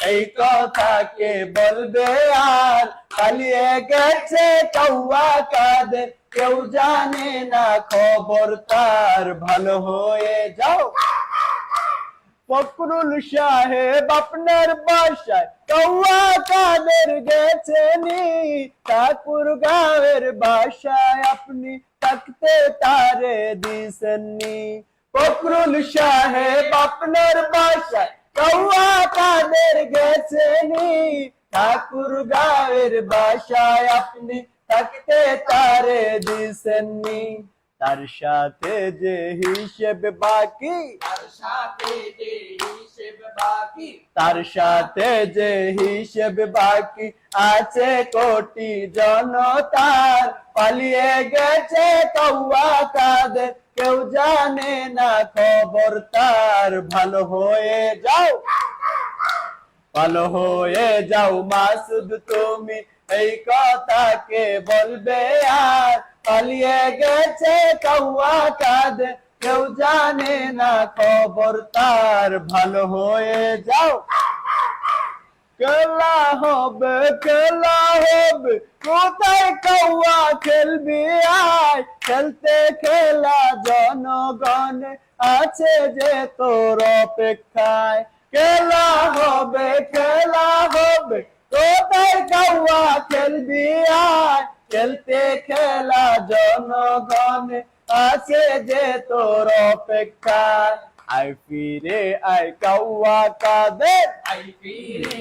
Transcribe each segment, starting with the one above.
এই কথাকে বলবে আর পালিয়ে গেছে কাউয়া কাঁদে কেউ জানে না খবর তার ভালো হয়ে যাও। ফকরুল সাহেব আপনার বাসায় কৌয়া কাদের গেছেনি? ঠাকুর গাঁয়ের বাসায় আপনি থাকতে তারে দিছেননি? ফকরুল সাহেব আপনার বাসায় কৌয়া কাদের গেছেনি। ঠাকুর গাঁয়ের বাসায় আপনি থাকতে তারে দিছেননি। তার সাথে যে হিসেব বাকি তার সাথে যে হিসেব বাকি তার সাথে যে হিসেব বাকি আছে কোটি জনতার। পালিয়ে গেছে কৌয়া কাঁদে কেউ জানে না খবর, তার ভালো হয়ে যাও। ভালো হয়ে যাও মাসুদ, তুমি এই কথাকে বলবে আর। পালিয়ে গেছে কৌয়া কাঁদে কেউ জানে না খবর, তার ভালো হয়ে যাও। খেলা হবে খেলা হবে কোথায় কৌয়া খেলবি আয়? খেলতে খেলা জনগণ আছে যে তোর অপেক্ষায়। খেলা হবে খেলা হবে। কোথায় কৌয়া খেলবি আয়? খেলতে খেলা জনগণ আছে যে তোর অপেক্ষায়। আয় ফিরে, আয় কৌয়া কাদের আই ফিরে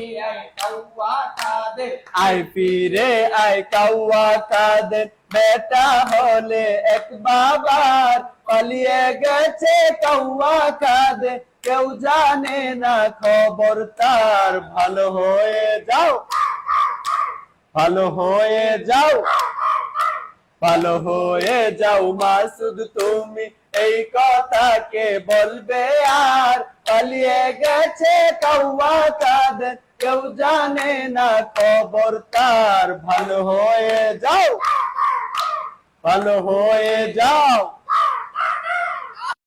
আই কাউয়া কাদের। বেটা হলে এক বাবার পালিয়ে গেছে কাউয়া কাদের। কেউ জানে না খবর তার। ভালো হয়ে যাও, ভালো হয়ে যাও, ভালো হয়ে যাও মাসুদ। তুমি এই কথাকে বলবে আর পালিয়ে গেছে কৌয়া কাদের, কেউ জানে না খবর তার ভালো হয়ে যাও, ভালো হয়ে যাও।